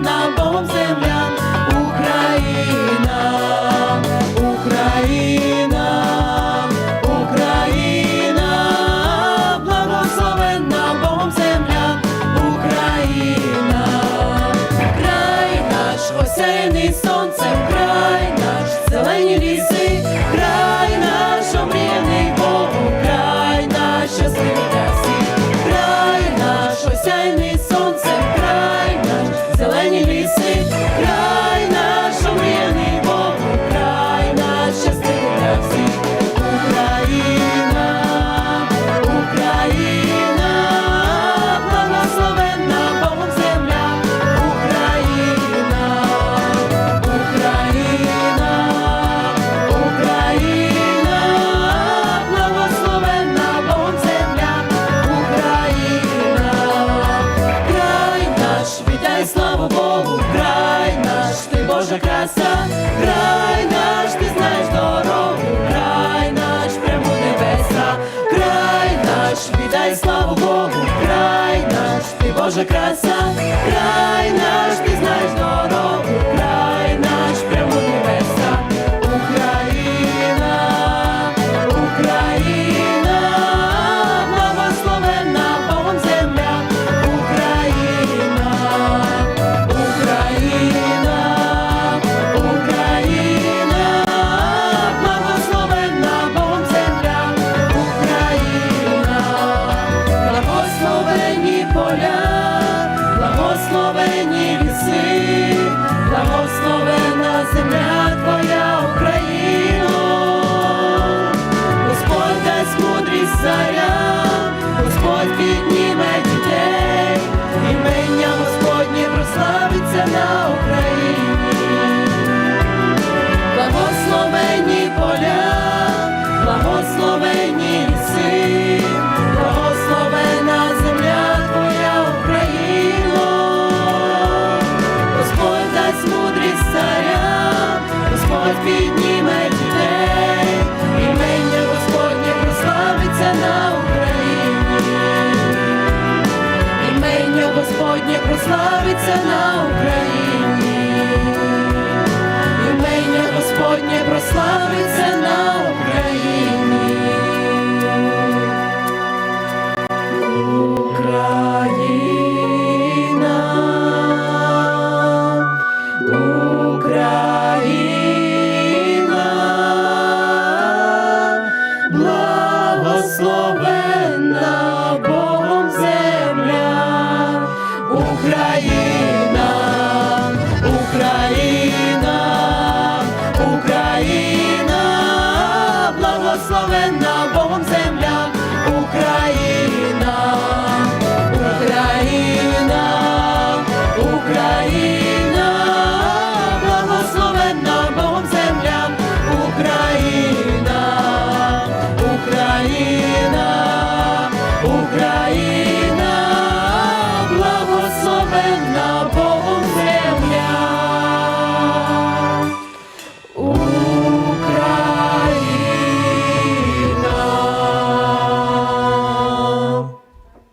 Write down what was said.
рідна Богом земля, Україна, Україна, Україна, благословенна Богом земля, Україна, край наш осяяний. наша краса. славиться на Україні. Господнє прославиться на Україні. Україна, Україна, Україна, благословенна Богом земля.